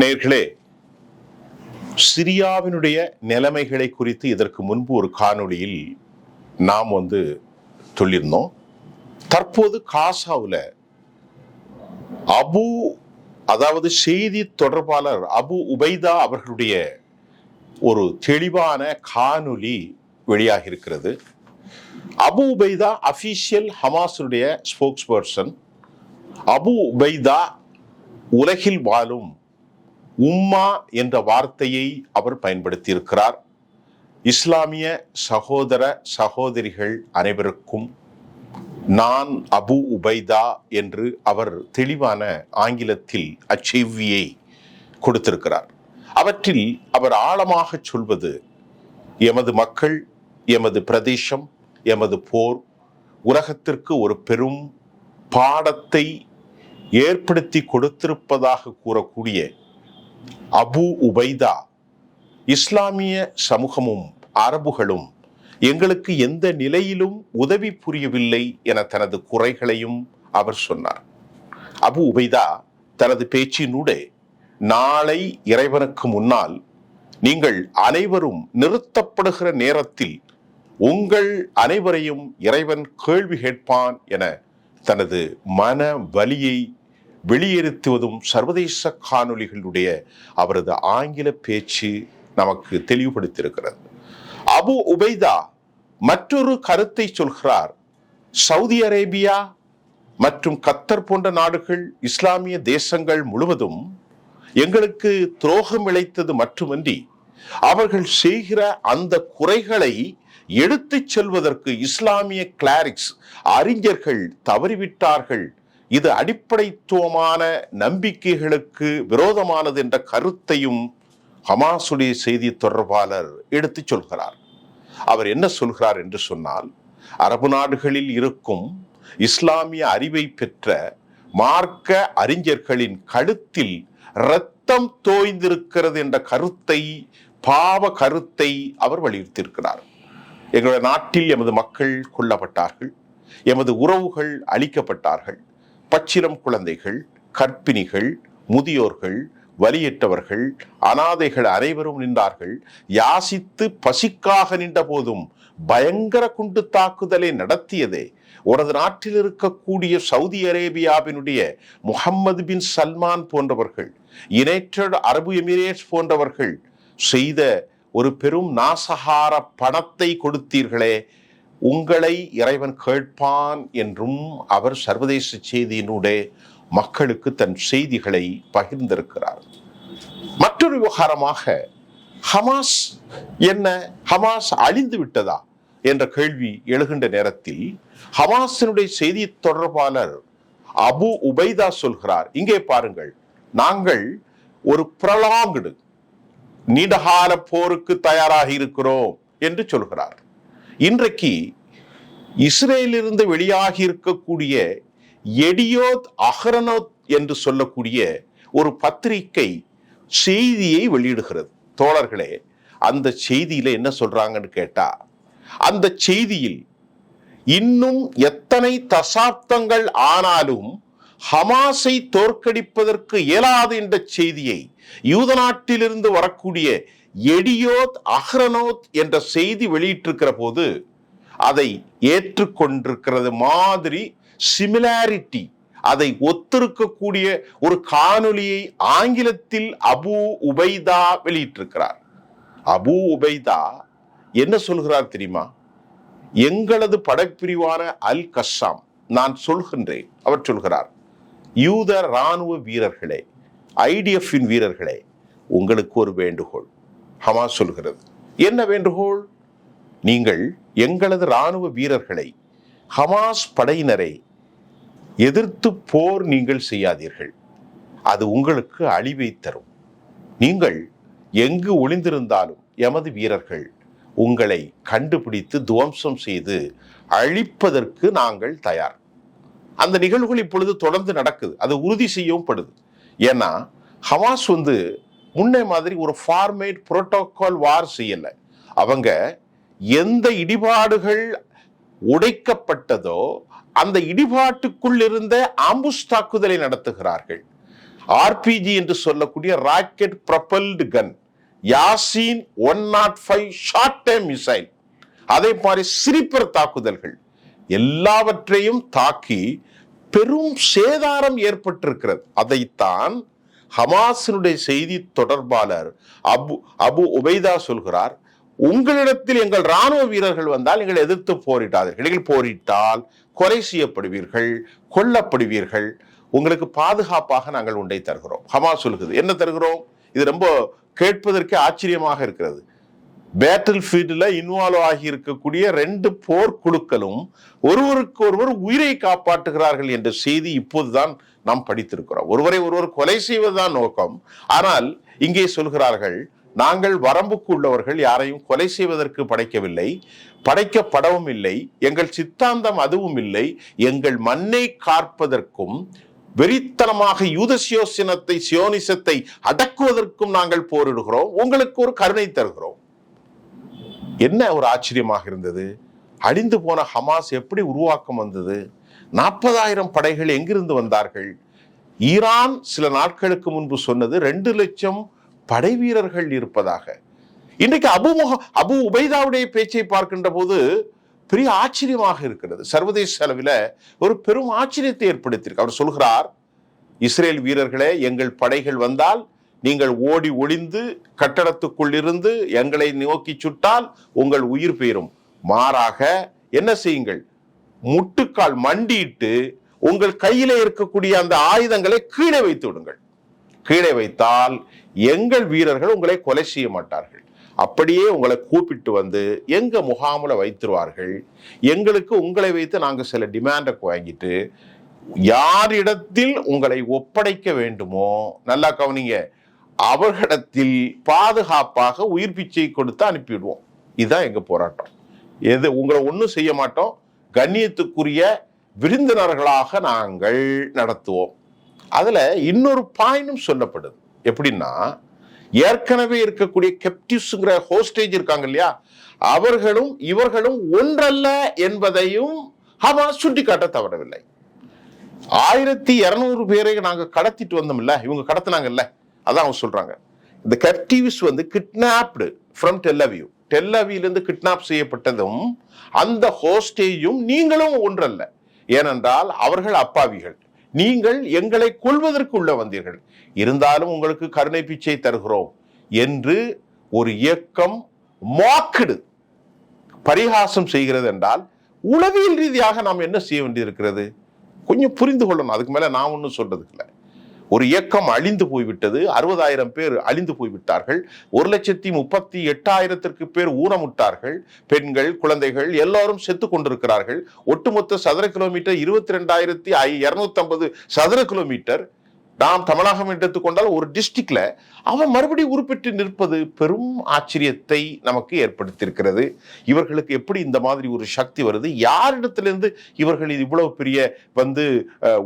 நேர்களே சிரியாவினுடைய நிலைமைகளை குறித்து இதற்கு முன்பு ஒரு காணொளியில் நாம் வந்து சொல்லியிருந்தோம். தற்போது காசாவில் அபு அதாவது செய்தி தொடர்பாளர் அபு உபைதா அவர்களுடைய ஒரு தெளிவான காணொளி வெளியாகி இருக்கிறது அபு உபைதா அபிஷியல் ஹமாஸுடைய ஸ்போக்ஸ் பர்சன் அபு உபைதா உலகில் வாழும் உம்மா என்ற வார்த்தையை அவர் பயன்படுத்தியிருக்கிறார். இஸ்லாமிய சகோதர சகோதரிகள் அனைவருக்கும் நான் அபு உபைதா என்று அவர் தெளிவான ஆங்கிலத்தில் அச்செவ்வியை கொடுத்திருக்கிறார். அவற்றில் அவர் ஆழமாக சொல்வது எமது மக்கள் எமது பிரதேசம் எமது போர் உலகத்திற்கு ஒரு பெரும் பாடத்தை ஏற்படுத்தி கொடுத்திருப்பதாக கூறக்கூடிய அபு உபைதா. இஸ்லாமிய சமூகமும் அரபுகளும் எங்களுக்கு எந்த நிலையிலும் உதவி புரியவில்லை என தனது குறைகளையும் அவர் சொன்னார். அபு உபைதா தனது பேச்சினூடே நாளை இறைவனுக்கு முன்னால் நீங்கள் அனைவரும் நிறுத்தப்படுகிற நேரத்தில் உங்கள் அனைவரையும் இறைவன் கேள்வி கேட்பான் என தனது மன வலியை வெளியேறுத்துவதும் சர்வதேச காணொளிகளுடைய அவரது ஆங்கில பேச்சு நமக்கு தெளிவுபடுத்தியிருக்கிறது. அபு உபைதா மற்றொரு கருத்தை சொல்கிறார். சவுதி அரேபியா மற்றும் கத்தர் போன்ற நாடுகள் இஸ்லாமிய தேசங்கள் முழுவதும் எங்களுக்கு துரோகம் இழைத்தது மட்டுமன்றி அவர்கள் செய்கிற அந்த குறைகளை எடுத்துச் செல்வதற்கு இஸ்லாமிய கிளாரிக்ஸ் அறிஞர்கள் தவறிவிட்டார்கள் இது அடிப்படைத்துவமான நம்பிக்கைகளுக்கு விரோதமானது என்ற கருத்தையும் ஹமாசுடைய செய்தி தொடர்பாளர் எடுத்துச் சொல்கிறார். அவர் என்ன சொல்கிறார் என்று சொன்னால் அரபு நாடுகளில் இருக்கும் இஸ்லாமிய அறிவை பெற்ற மார்க்க அறிஞர்களின் கழுத்தில் இரத்தம் தோய்ந்திருக்கிறது என்ற கருத்தை பாவ கருத்தை அவர் வலியுறுத்தியிருக்கிறார். எங்களுடைய நாட்டில் எமது மக்கள் கொல்லப்பட்டார்கள் எமது உறவுகள் அழிக்கப்பட்டார்கள் பச்சிலம் குழந்தைகள் கற்பிணிகள் முதியோர்கள் வலியற்றவர்கள் அனாதைகள் அனைவரும் நின்றார்கள். யாசித்து பசிக்காக நின்ற போதும் பயங்கர குண்டு தாக்குதலை நடத்தியதே உனது நாட்டில் இருக்கக்கூடிய சவுதி அரேபியாவினுடைய முகம்மது பின் சல்மான் போன்றவர்கள் யுனைடெட் அரபு எமிரேட்ஸ் போன்றவர்கள் செய்த ஒரு பெரும் நாசகார பணத்தை கொடுத்தீர்களே உங்களை இறைவன் கேட்பான் என்றும் அவர் சர்வதேச செய்தியினுடைய மக்களுக்கு தன் செய்திகளை பகிர்ந்திருக்கிறார். மற்றொரு விவகாரமாக ஹமாஸ் என்ன ஹமாஸ் அழிந்து விட்டதா என்ற கேள்வி எழுகின்ற நேரத்தில் ஹமாஸினுடைய செய்தி தொடர்பாளர் அபு உபைதா சொல்கிறார். இங்கே பாருங்கள் நாங்கள் ஒரு பிரலாங்குடு நீண்டகால போருக்கு தயாராக இருக்கிறோம் என்று சொல்கிறார். இன்றைக்கு இஸ்ரேலிருந்து வெளியாகி இருக்கக்கூடிய எடியோத் அஹ்ரனோத் என்று சொல்லக்கூடிய ஒரு பத்திரிகை செய்தியை வெளியிடுகிறது. தோழர்களே அந்த செய்தியில என்ன சொல்றாங்கன்னு கேட்டா அந்த செய்தியில் இன்னும் எத்தனை தசாப்தங்கள் ஆனாலும் ஹமாஸை தோற்கடிப்பதற்கு இயலாது என்ற செய்தியை யூத நாட்டிலிருந்து வரக்கூடிய எடியோத் அஹ்ரனோத் என்ற செய்தி வெளியிட்டிருக்கிற போது அதை ஏற்றுக்கொண்டிருக்கிறது மாதிரி சிமிலாரிட்டி அதை ஒத்திருக்கக்கூடிய ஒரு காணொளியை ஆங்கிலத்தில் அபு உபைதா வெளியிட்டிருக்கிறார். அபு உபைதா என்ன சொல்கிறார் தெரியுமா? எங்களது படைப்பிரிவான அல் கஸ்ஸாம் நான் சொல்கின்றேன் அவர் சொல்கிறார் யூத ராணுவ வீரர்களே ஐடிஎஃப்பின் வீரர்களே உங்களுக்கு ஒரு வேண்டுகோள். ஹமாஸ் சொல்கிறது என்ன வேண்டுகோள்? நீங்கள் எங்களது ராணுவ வீரர்களை ஹமாஸ் படையினரை எதிர்த்து போர் நீங்கள் செய்யாதீர்கள். அது உங்களுக்கு அழிவை தரும். நீங்கள் எங்கு ஒளிந்திருந்தாலும் எமது வீரர்கள் உங்களை கண்டுபிடித்து துவம்சம் செய்து அழிப்பதற்கு நாங்கள் தயார். அந்த நிகழ்வுகள் இப்பொழுது தொடர்ந்து நடக்குது. அது உறுதி செய்யவும் படுது. ஏன்னா ஹமாஸ் வந்து முன்னே மாதிரி ஒரு ஃபார்மேட் புரோட்டோகால் வார் செய்யலை. அவங்க எந்த இடிபாடுகள் உடைக்கப்பட்டதோ அந்த இடிபாட்டுக்குள் இருந்த ஆம்புஸ் தாக்குதலை நடத்துகிறார்கள். ஆர்பிஜி என்று சொல்லக்கூடிய rocket propelled gun Yassin one nought five short time missile அதே மாதிரி சிரிப்பர் தாக்குதல்கள் எல்லாவற்றையும் தாக்கி பெரும் சேதாரம் ஏற்பட்டிருக்கிறது. அதைத்தான் ஹமாஸினுடைய செய்தி தொடர்பாளர் அபு அபு உபைதா சொல்கிறார் உங்களிடத்தில் எங்கள் ராணுவ வீரர்கள் வந்தால் நீங்கள் எதிர்த்து போரிட்டாதீர்கள். நீங்கள் போரிட்டால் கொலை செய்யப்படுவீர்கள் கொல்லப்படுவீர்கள். உங்களுக்கு பாதுகாப்பாக நாங்கள் உண்டை தருகிறோம். ஹமாஸ் சொல்கிறது என்ன தருகிறோம்? இது ரொம்ப கேட்பதற்கே ஆச்சரியமாக இருக்கிறது. பேட்டில் ஃபீல்டில் இன்வால்வ் ஆகி இருக்கக்கூடிய ரெண்டு போர்க்குழுக்களும் ஒருவருக்கு ஒருவர் உயிரை காப்பாற்றுகிறார்கள் என்ற செய்தி இப்போதுதான் நாம் படித்திருக்கிறோம். ஒருவரை ஒருவர் கொலை செய்வதுதான் நோக்கம். ஆனால் இங்கே சொல்கிறார்கள் நாங்கள் வரம்புக்கு உள்ளவர்கள் யாரையும் கொலை செய்வதற்கு படைக்கவில்லை. படைக்கப்படவும் இல்லை. எங்கள் சித்தாந்தம் அதுவும் இல்லை. எங்கள் மண்ணை காப்பதற்கும் வெறித்தனமாக யூத சியோசினத்தை சியோனிசத்தை அடக்குவதற்கும் நாங்கள் போரிடுகிறோம். உங்களுக்கு ஒரு கருணை தருகிறோம். என்ன ஒரு ஆச்சரியமாக இருந்தது? அழிந்து போன ஹமாஸ் எப்படி உருவாக்கம் வந்தது? நாற்பதாயிரம் படைகள் எங்கிருந்து வந்தார்கள்? ஈரான் சில நாட்களுக்கு முன்பு சொன்னது ரெண்டு லட்சம் படை வீரர்கள் இருப்பதாக. இன்றைக்கு அபு முக அபு உபைதாவுடைய பேச்சை பார்க்கின்ற போது பெரிய ஆச்சரியமாக இருக்கிறது. சர்வதேச அளவில் ஒரு பெரும் ஆச்சரியத்தை ஏற்படுத்தியிருக்கு. அவர் சொல்கிறார் இஸ்ரேல் வீரர்களே எங்கள் படைகள் வந்தால் நீங்கள் ஓடி ஒளிந்து கட்டடத்துக்குள்ளிருந்து எங்களை நோக்கி சுட்டால் உங்கள் உயிர் பெயரும் மாறாக என்ன செய்யுங்கள்? முட்டுக்கால் மண்டியிட்டு உங்கள் கையில இருக்கக்கூடிய அந்த ஆயுதங்களை கீழே வைத்து விடுங்கள். கீழே வைத்தால் எங்கள் வீரர்கள் உங்களை கொலை செய்ய மாட்டார்கள். அப்படியே உங்களை கூப்பிட்டு வந்து எங்க முகாமில் வைத்துருவார்கள்? எங்களுக்கு உங்களை வைத்து நாங்கள் சில டிமாண்டை வாங்கிட்டு யாரிடத்தில் உங்களை ஒப்படைக்க வேண்டுமோ? நல்லா கவனிங்க. அவர்களிடத்தில் பாதுகாப்பாக உயிர் பிச்சை கொடுத்து அனுப்பிவிடுவோம். இதுதான் எங்க போராட்டம். எது உங்களை ஒன்றும் செய்ய மாட்டோம். கண்ணியத்துக்குரிய விருந்தினர்களாக நாங்கள் நடத்துவோம். அதில் இன்னொரு பாயிண்டும் சொல்லப்படுது. எப்படின்னா ஏற்கனவே இருக்கக்கூடிய கெப்டிவ்ஸுங்கிற ஹோஸ்டேஜ் இருக்காங்க இல்லையா? அவர்களும் இவர்களும் ஒன்றல்ல என்பதையும் ஹமாஸ் சுட்டிக்காட்ட தவறவில்லை. ஆயிரத்தி இரநூறு பேரை நாங்கள் கடத்திட்டு வந்தோம்ல இவங்க கடத்தினாங்கல்ல அதான் அவங்க சொல்றாங்க. இந்த கெப்டிவ்ஸ் வந்து கிட்னாப்டு ஃப்ரம் டெல்லவியூ டெல்லவியிலிருந்து கிட்னாப் செய்யப்பட்டதும் அந்த ஹோஸ்டேஜும் நீங்களும் ஒன்றல்ல. ஏனென்றால் அவர்கள் அப்பாவிகள். நீங்கள் எங்களை கொள்வதற்கு உள்ள வந்தீர்கள். இருந்தாலும் உங்களுக்கு கருணை பிச்சை தருகிறோம் என்று ஒரு இயக்கம் மாக்கிடு பரிகாசம் செய்கிறது என்றால் உளவியல் ரீதியாக நாம் என்ன செய்ய வேண்டியிருக்கிறது? கொஞ்சம் புரிந்து கொள்ளணும். அதுக்கு மேலே நான் ஒன்றும் சொல்றதுக்கு இல்லை. ஒரு இயக்கம் அழிந்து போய்விட்டது. அறுபதாயிரம் பேர் அழிந்து போய்விட்டார்கள். ஒரு லட்சத்தி முப்பத்தி எட்டாயிரத்திற்கு பேர் ஊனமுட்டார்கள். பெண்கள் குழந்தைகள் எல்லாரும் செத்து கொண்டிருக்கிறார்கள். ஒட்டுமொத்த சதுர கிலோமீட்டர் இருபத்தி ரெண்டாயிரத்தி இருநூத்தி ஐம்பது சதுர கிலோமீட்டர் நாம் தமிழகம் எடுத்துக்கொண்டால் ஒரு டிஸ்ட்ரிக்ட்ல அவன் மறுபடியும் உருப்பெற்று நிற்பது பெரும் ஆச்சரியத்தை நமக்கு ஏற்படுத்தியிருக்கிறது. இவர்களுக்கு எப்படி இந்த மாதிரி ஒரு சக்தி வருது? யாரிடத்திலிருந்து இவர்கள் இவ்வளவு பெரிய வந்து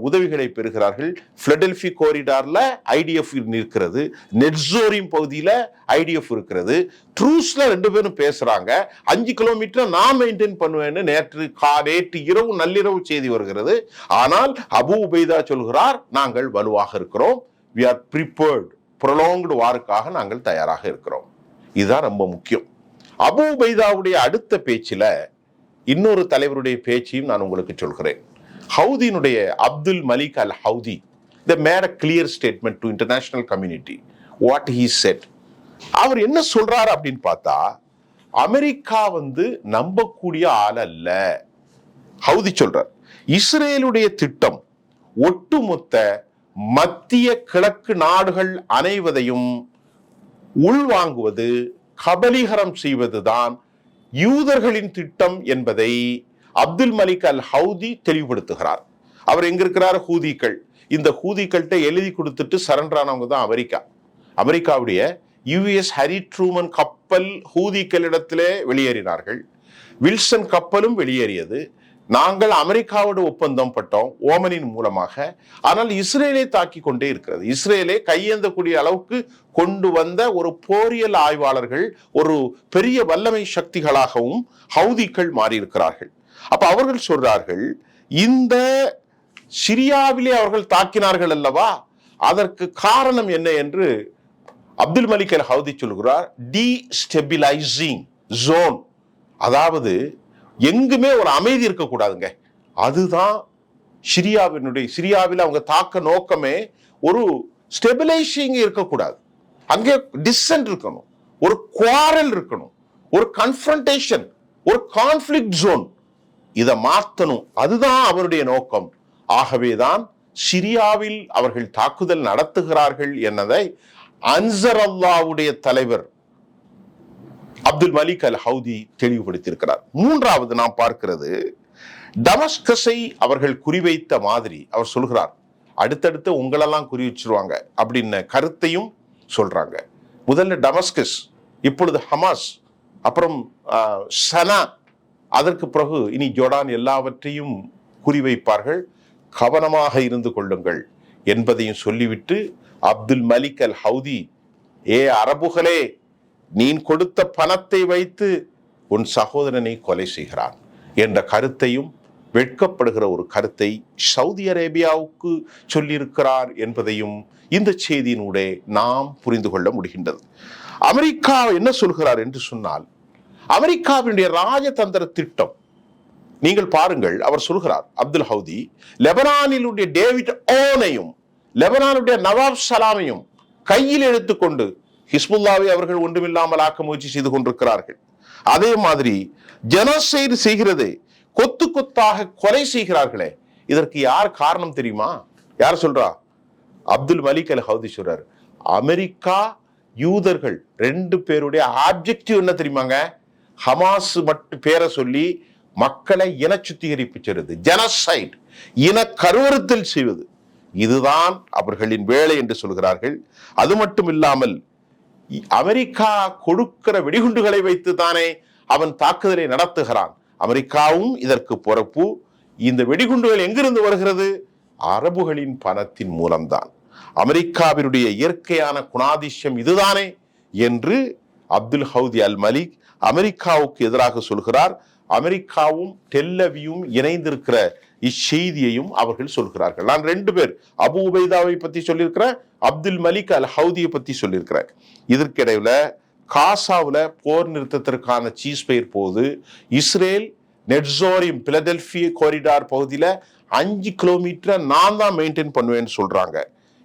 உதவிகளை பெறுகிறார்கள்? பிளடெல்பி கோரிடார்ல ஐடிஎஃப் நிற்கிறது. நெட்ஸோரியம் பகுதியில ஐடிஎஃப் இருக்கிறது. ட்ரூஸ்ல ரெண்டு பேரும் பேசுறாங்க. அஞ்சு கிலோமீட்டர் நான் மெயின்டைன் பண்ணுவேன்னு நேற்று கா நேற்று இரவு நள்ளிரவு செய்தி வருகிறது. ஆனால் அபு உபைதா சொல்கிறார் நாங்கள் வலுவாக இருக்கிறோம் வி ஆர் ப்ரிப்பேர்டு ப்ரொலாங்டு வாருக்காக நாங்கள் தயாராக இருக்கிறோம். இதுதான் ரொம்ப முக்கியம். அபு உபைதாவுடைய அடுத்த பேச்சில் இன்னொரு தலைவருடைய பேச்சையும் நான் உங்களுக்கு சொல்கிறேன். ஹவுதியினுடைய Abdul Malik al Houthi the made a clear statement to international community what he said அவர் என்ன சொல்றாரு அப்படின்னு பார்த்தா அமெரிக்கா வந்து நம்பக்கூடிய ஆள் அல்ல. ஹவுதி சொல்றார் இஸ்ரேலுடைய திட்டம் ஒட்டுமொத்த மத்திய கிழக்கு நாடுகள் அனைவதையும் உள்வாங்குவது கபலீகரம் செய்வதுதான் யூதர்களின் திட்டம் என்பதை அப்துல் மலிக் அல் ஹவுதி தெளிவுபடுத்துகிறார். அவர் எங்கிருக்கிறார்? ஹூதிக்கள். இந்த ஹூதிக்கள்கிட்ட எழுதி கொடுத்துட்டு சரண்டரானவங்க தான் அமெரிக்கா. அமெரிக்காவுடைய யுஎஸ் ஹரி ட்ரூமன் கப்பல் ஹூதிக்களிடத்திலே வெளியேறினார்கள். வில்சன் கப்பலும் வெளியேறியது. நாங்கள் அமெரிக்காவோடு ஒப்பந்தம் பட்டோம் ஓமனின் மூலமாக. ஆனால் இஸ்ரேலை தாக்கி கொண்டே இருக்கிறது. இஸ்ரேலை கையேந்தக்கூடிய அளவுக்கு கொண்டு வந்த ஒரு போரியல் ஆய்வாளர்கள் ஒரு பெரிய வல்லமை சக்திகளாகவும் ஹவுதிக்கள் மாறியிருக்கிறார்கள். அப்ப அவர்கள் சொல்றார்கள் இந்த சிரியாவிலே அவர்கள் தாக்கினார்கள் அல்லவா? அதற்கு காரணம் என்ன என்று அப்துல் மலிக் அல் ஹவுதி சொல்கிறார் டீஸ்டெபிலைசிங் ஜோன் அதாவது எங்குமே ஒரு அமைதி இருக்கக்கூடாதுங்க. அதுதான் சிரியாவினுடைய சிரியாவில் அவங்க தாக்க நோக்கமே ஒரு ஸ்டெபிலைசிங் இருக்கக்கூடாது. அங்கே டிசன்ட் இருக்கணும். ஒரு குவாரல் இருக்கணும். ஒரு கன்ஃபரண்டேஷன் ஒரு கான்ஃபிளிக் ஜோன் இதை மாற்றணும் அதுதான் அவருடைய நோக்கம். ஆகவேதான் சிரியாவில் அவர்கள் தாக்குதல் நடத்துகிறார்கள் என்னதை அன்சர் அல்லாவுடைய தலைவர் அப்துல் மலிக் அல் ஹவுதி தெளிவுபடுத்தியிருக்கிறார். மூன்றாவது நாம் பார்க்கிறது டமஸ்கஸை அவர்கள் குறிவைத்த மாதிரி அவர் சொல்கிறார். அடுத்தடுத்து உங்களெல்லாம் குறி வச்சிருவாங்க அப்படின்ன கருத்தையும் சொல்றாங்க. முதல்ல டமஸ்கஸ் இப்பொழுது ஹமாஸ் அப்புறம் ஆஹ், சனா அதற்கு பிறகு இனி ஜோடான் எல்லாவற்றையும் குறிவைப்பார்கள் கவனமாக இருந்து கொள்ளுங்கள் என்பதையும் சொல்லிவிட்டு அப்துல் மலிக் அல் ஹவுதி ஏ அரபுகளே நீ கொடுத்த பணத்தை வைத்து உன் சகோதரனை கொலை செய்கிறான் என்ற கருத்தையும் வெட்கப்படுகிற ஒரு கருத்தை சவுதி அரேபியாவுக்கு சொல்லியிருக்கிறார் என்பதையும் இந்த செய்தியினூடே நாம் புரிந்து கொள்ள முடிகின்றது. அமெரிக்கா என்ன சொல்கிறார் என்று சொன்னால் அமெரிக்காவினுடைய ராஜதந்திர திட்டம் நீங்கள் பாருங்கள் அவர் சொல்கிறார் அப்துல் ஹவுதி லெபனானிலுடைய டேவிட் ஓனையும் லெபனானுடைய நவாப் சலாமையும் கையில் எடுத்துக்கொண்டு ஹிஸ்புல்லாவை அவர்கள் ஒன்றுமில்லாமல் ஆக்க முயற்சி செய்து கொண்டிருக்கிறார்கள். அதே மாதிரி ஜனசைடு செய்கிறது கொத்து கொத்தாக கொலை செய்கிறார்களே இதற்கு யார் காரணம் தெரியுமா? யார் சொல்றா? அப்துல் மலிக் அல் ஹவுதி சொல்றாரு. அமெரிக்கா யூதர்கள் ரெண்டு பேருடைய ஆப்ஜெக்டிவ் என்ன தெரியுமாங்க? ஹமாஸ் மட்டும் பேரை சொல்லி மக்களை இன சுத்திகரிப்பு செய்வது. ஜெனசைட் இன கருவறுத்தல் செய்வது. இதுதான் அவர்களின் வேலை என்று சொல்கிறார்கள். அது மட்டும் இல்லாமல் அமெரிக்கா கொடுக்கிற வெடிகுண்டுகளை வைத்து தானே அவன் தாக்குதலை நடத்துகிறான். அமெரிக்காவும் இதற்கு பொறுப்பு. இந்த வெடிகுண்டுகள் எங்கிருந்து வருகிறது? அரபுகளின் பணத்தின் மூலம்தான். அமெரிக்காவினுடைய இயற்கையான குணாதிசயம் இதுதானே என்று அப்துல் ஹவுதி அல் மலிக் அமெரிக்காவுக்கு எதிராக சொல்கிறார். அமெரிக்காவும் டெல்லவியும் இணைந்திருக்கிற இச்செய்தியையும் அவர்கள் சொல்கிறார்கள். நான் ரெண்டு பேர் அபு உபைதாவை பத்தி சொல்லியிருக்கிறேன் அப்துல் மலிக் அல் ஹவுதியை பத்தி சொல்லியிருக்கிறேன். இதற்கிடையில காசாவில் போர் நிறுத்தத்திற்கான சீஸ் பயிர் போது இஸ்ரேல் நெட்ஸோரியம் பிலடெல்பிய கோரிடார் பகுதியில் அஞ்சு கிலோமீட்டரை நான் தான் மெயின்டைன் பண்ணுவேன்னு சொல்கிறாங்க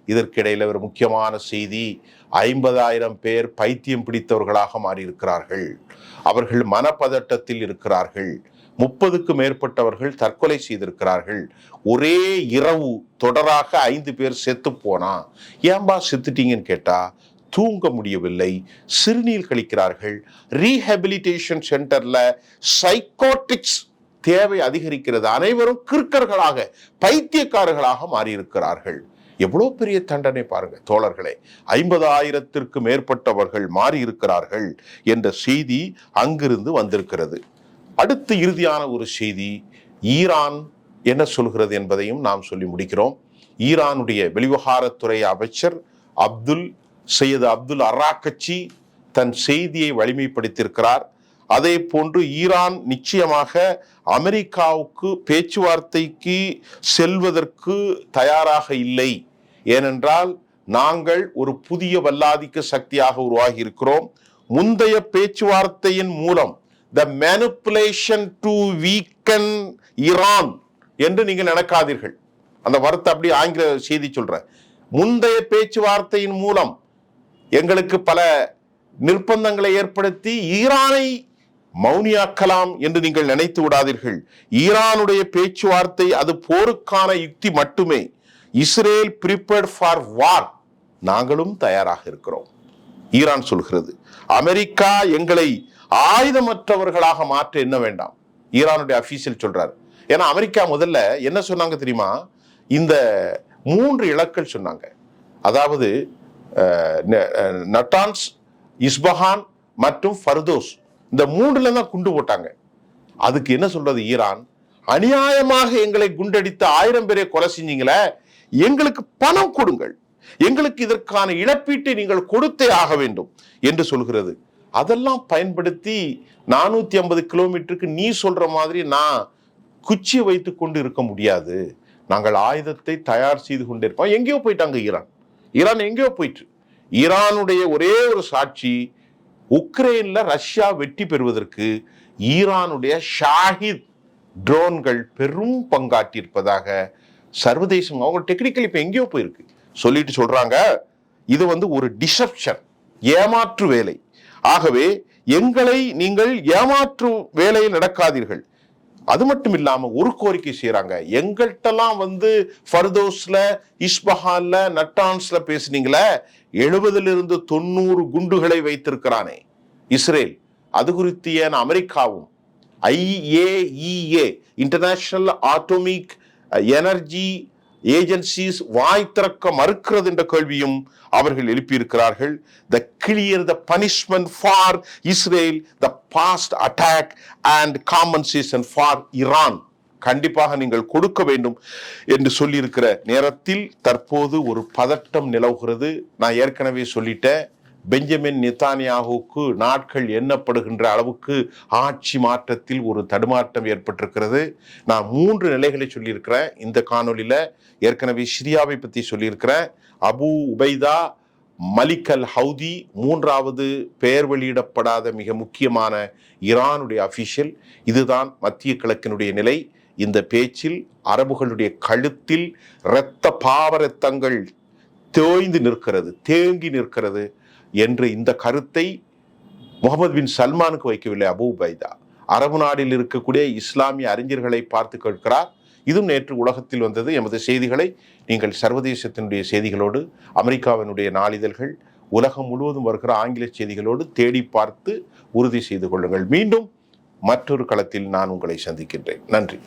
இதற்கிடையில் ஒரு முக்கியமான செய்தி ஐம்பதாயிரம் பேர் பைத்தியம் பிடித்தவர்களாக மாறியிருக்கிறார்கள். அவர்கள் மனப்பதட்டத்தில் இருக்கிறார்கள். முப்பதுக்கு மேற்பட்டவர்கள் தற்கொலை செய்திருக்கிறார்கள். ஒரே இரவு தொடராக ஐந்து பேர் செத்து போனா ஏன்பா செத்துட்டீங்கன்னு கேட்டா தூங்க முடியவில்லை. சிறுநீர் கழிக்கிறார்கள். ரீஹபிலிட்டேஷன் சென்டர்ல சைக்கோட்டிக்ஸ் தேவை அதிகரிக்கிறது. அனைவரும் கிறுக்கர்களாக பைத்தியக்காரர்களாக மாறியிருக்கிறார்கள். எவ்வளோ பெரிய தண்டனை பாருங்க தோழர்களே. ஐம்பதாயிரத்திற்கு மேற்பட்டவர்கள் மாறியிருக்கிறார்கள் என்ற செய்தி அங்கிருந்து வந்திருக்கிறது. அடுத்து இறுதியான ஒரு செய்தி ஈரான் என்ன சொல்கிறது என்பதையும் நாம் சொல்லி முடிக்கிறோம். ஈரானுடைய வெளிவிவகாரத்துறை அமைச்சர் அப்துல் சையது அப்துல் அராக்கச்சி தன் செய்தியை வலிமைப்படுத்தியிருக்கிறார். அதே போன்று ஈரான் நிச்சயமாக அமெரிக்காவுக்கு பேச்சுவார்த்தைக்கு செல்வதற்கு தயாராக இல்லை. ஏனென்றால் நாங்கள் ஒரு புதிய வல்லாதிக்க சக்தியாக உருவாகி இருக்கிறோம் முந்தைய பேச்சுவார்த்தையின் மூலம் the manipulation to weaken Iran என்று நீங்கள் நினைக்காதீர்கள். அந்த வார்த்தை அப்படி ஆங்கில செய்தி சொல்ற. முந்தைய பேச்சுவார்த்தையின் மூலம் எங்களுக்கு பல நிர்பந்தங்களை ஏற்படுத்தி ஈரானை மௌனியாக்கலாம் என்று நீங்கள் நினைத்து விடாதீர்கள். ஈரானுடைய பேச்சுவார்த்தை அது போருக்கான யுக்தி மட்டுமே. இஸ்ரேல் ப்ரிப்பேர்ட் ஃபார் வார் நாங்களும் தயாராக இருக்கிறோம். ஈரான் சொல்கிறது. அமெரிக்கா எங்களை ஆயுதமற்றவர்களாக மாற்ற என்ன வேண்டாம்? ஈரானுடைய அபிஷியல் சொல்றாரு. ஏன்னா அமெரிக்கா முதல்ல என்ன சொன்னாங்க தெரியுமா? இந்த மூன்று இலக்கள் சொன்னாங்க. அதாவது ந- நட்டான்ஸ் இஸ்பஹான் மற்றும் ஃபர்தோஸ். இந்த மூன்றுல தான் குண்டு போட்டாங்க. அதுக்கு என்ன சொல்றது ஈரான்? அநியாயமாக எங்களை குண்டடித்த ஆயிரம் பேரை கொலை செஞ்சீங்களே எங்களுக்கு பணம் கொடுங்கள். எங்களுக்கு இதற்கான இழப்பீட்டை நீங்கள் கொடுத்தே ஆக வேண்டும் என்று சொல்கிறது. அதெல்லாம் பயன்படுத்தி நானூற்றி ஐம்பது கிலோமீட்டருக்கு நீ சொல்கிற மாதிரி நான் குச்சியை வைத்து கொண்டு இருக்க முடியாது. நாங்கள் ஆயுதத்தை தயார் செய்து கொண்டே இருப்போம். எங்கேயோ போயிட்டாங்க ஈரான். ஈரான் எங்கேயோ போயிட்டு ஈரானுடைய ஒரே ஒரு சாட்சி உக்ரைனில் ரஷ்யா வெற்றி பெறுவதற்கு ஈரானுடைய ஷாஹித் ட்ரோன்கள் பெரும் பங்காற்றியிருப்பதாக சர்வதேசம் அவங்க டெக்னிக்கல் இப்போ எங்கேயோ போயிருக்கு. சொல்லிட்டு சொல்கிறாங்க இது வந்து ஒரு டிசப்ஷன் ஏமாற்று வேலை. ஆகவே எங்களை நீங்கள் ஏமாற்றும் வேலையில் நடக்காதீர்கள். அது மட்டும் இல்லாம ஒரு கோரிக்கை செய்யறாங்க எங்கள்கிட்டலாம் வந்து ஃபர்தோஸ்ல இஸ்பஹான்ல நட்டான்ஸ்ல பேசுனீங்களே எழுபதுல இருந்து தொண்ணூறு குண்டுகளை வைத்திருக்கிறானே. இஸ்ரேல். அது குறித்து ஏன் அமெரிக்காவும் IAEA international atomic energy agencies வாய் திறக்க மறுக்கிறது என்ற கேள்வியும் அவர்கள் எழுப்பியிருக்கிறார்கள். The clear the punishment for Israel the past attack and compensation for Iran கண்டிப்பாக நீங்கள் கொடுக்க வேண்டும் என்று சொல்லியிருக்கிற நேரத்தில் தற்போது ஒரு பதட்டம் நிலவுகிறது. நான் ஏற்கனவே சொல்லிட்டேன். பெஞ்சமின் நித்தானியாகுவுக்கு நாட்கள் எண்ணப்படுகின்ற அளவுக்கு ஆட்சி மாற்றத்தில் ஒரு தடுமாற்றம் ஏற்பட்டிருக்கிறது. நான் மூன்று நிலைகளை சொல்லியிருக்கிறேன். இந்த காணொலியில் ஏற்கனவே சிரியாவை பற்றி சொல்லியிருக்கிறேன். Abu Ubaida Malik al Houthi மூன்றாவது பெயர் வெளியிடப்படாத மிக முக்கியமான ஈரானுடைய அஃபிஷியல். இதுதான் மத்திய கிழக்கினுடைய நிலை. இந்த பேச்சில் அரபுகளுடைய கழுத்தில் இரத்த பாவரத்தங்கள் தேய்ந்து நிற்கிறது தேங்கி நிற்கிறது. என்று இந்த கருத்தை முகமது பின் சல்மானுக்கு வைக்கவில்லை அபு உபைதா. அரபு நாடில் இருக்கக்கூடிய இஸ்லாமிய அறிஞர்களை பார்த்து கேட்கிறார். இதுவும் நேற்று உலகத்தில் வந்தது. எமது செய்திகளை நீங்கள் சர்வதேசத்தினுடைய செய்திகளோடு அமெரிக்காவினுடைய நாளிதழ்கள் உலகம் முழுவதும் வருகிற ஆங்கில செய்திகளோடு தேடி பார்த்து உறுதி செய்து கொள்ளுங்கள். மீண்டும் மற்றொரு களத்தில் நான் உங்களை சந்திக்கின்றேன். நன்றி.